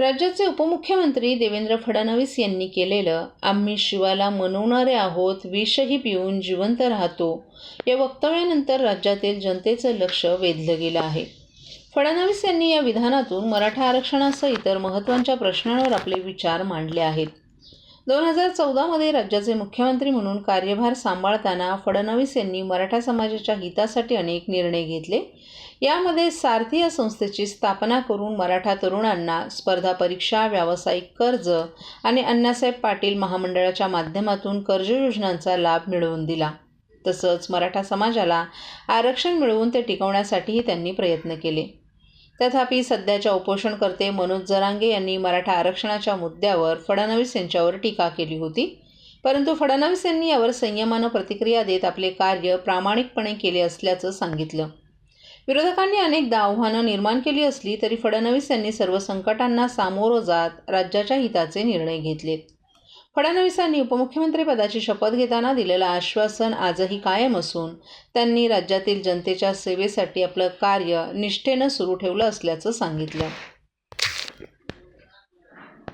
राज्याचे उपमुख्यमंत्री देवेंद्र फडणवीस यांनी केलेलं आम्ही शिवाला मनवणारे आहोत विषही पिऊन जिवंत राहतो या वक्तव्यानंतर राज्यातील जनतेचं लक्ष वेधलं गेलं आहे. फडणवीस यांनी या विधानातून मराठा आरक्षणासह इतर महत्त्वाच्या प्रश्नांवर आपले विचार मांडले आहेत. दोन हजार चौदामध्ये राज्याचे मुख्यमंत्री म्हणून कार्यभार सांभाळताना फडणवीस यांनी मराठा समाजाच्या हितासाठी अनेक निर्णय घेतले. यामध्ये सारथी या संस्थेची स्थापना करून मराठा तरुणांना स्पर्धा परीक्षा व्यावसायिक कर्ज आणि अण्णासाहेब पाटील महामंडळाच्या माध्यमातून कर्ज योजनांचा लाभ मिळवून दिला. तसंच मराठा समाजाला आरक्षण मिळवून ते टिकवण्यासाठीही त्यांनी प्रयत्न केले. तथापि सध्याच्या उपोषणकर्ते मनोज जरांगे यांनी मराठा आरक्षणाच्या मुद्द्यावर फडणवीस यांच्यावर टीका केली होती. परंतु फडणवीस यांनी यावर संयमानं प्रतिक्रिया देत आपले कार्य प्रामाणिकपणे केले असल्याचं सांगितलं. विरोधकांनी अनेकदा आव्हानं निर्माण केली असली तरी फडणवीस यांनी सर्व संकटांना सामोरं जात राज्याच्या हिताचे निर्णय घेतलेत फडणवीसांनी उपमुख्यमंत्रीपदाची शपथ घेताना दिलेलं आश्वासन आजही कायम असून त्यांनी राज्यातील जनतेच्या सेवेसाठी आपलं कार्य निष्ठेनं सुरू ठेवलं असल्याचं सांगितलं.